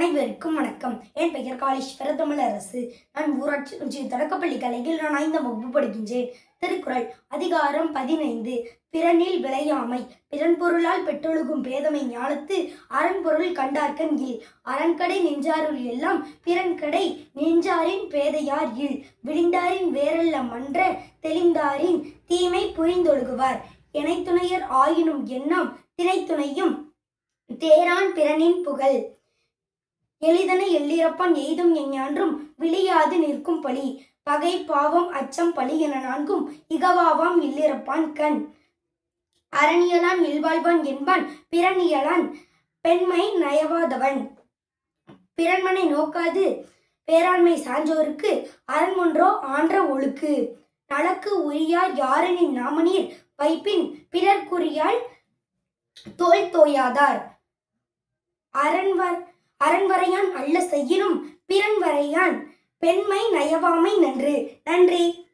அனைவருக்கும் வணக்கம். என் பெயர் காளீஸ்வர தமிழரசு நான் ஊராட்சி ஒன்றிய தொடக்கப்பள்ளி கலையில் நான் ஐந்தாம் வகுப்பு படிக்கின்றேன். திருக்குறள் அதிகாரம் பதினைந்து. பிறனில் விளையாமை. பிறன் பொருளால் பெற்றொழுகும் பேதமை ஞானத்து அரண் பொருள் கண்டார்கண் இல். அரண்கடை நின்றாருள் எல்லாம் பிறன்கடை நின்றாரின் பேதையார் இல். விழிந்தாரின் வேறல்ல மன்ற தெளிந்தாரின் தீமை புரிந்தொழுகுவார். இணைத்துணையர் ஆயினும் எண்ணம் திணைத்துணையும். தேரான் பிறனின் புகழ். எளிதன எள்ளிறப்பான் எய்தும் எஞ்ஞான்றும் விழியாது நிற்கும் பழி. பகை பாவம் அச்சம் பழி என நான்கும் இகவாவாம் இல்லிறப்பான் கண். அரணியலான் இல்வாழ்வான் என்பான் பிறனியலான் பெண்மை நயவாதவன். பிறன்மனை நோக்காது பேராண்மை சான்றோருக்கு அரண்மொன்றோ ஆன்ற ஒழுக்கு. நலக்கு உரியார் யாரனின் நாமநீர் வைப்பின் பிறர்க்குரியால் தோல் தோயாதார். அரண்வர் அரண்வரையான் அல்ல செய்யினும் பிறன்வரையான். பெண்மை நயவாமை நன்று. நன்றி.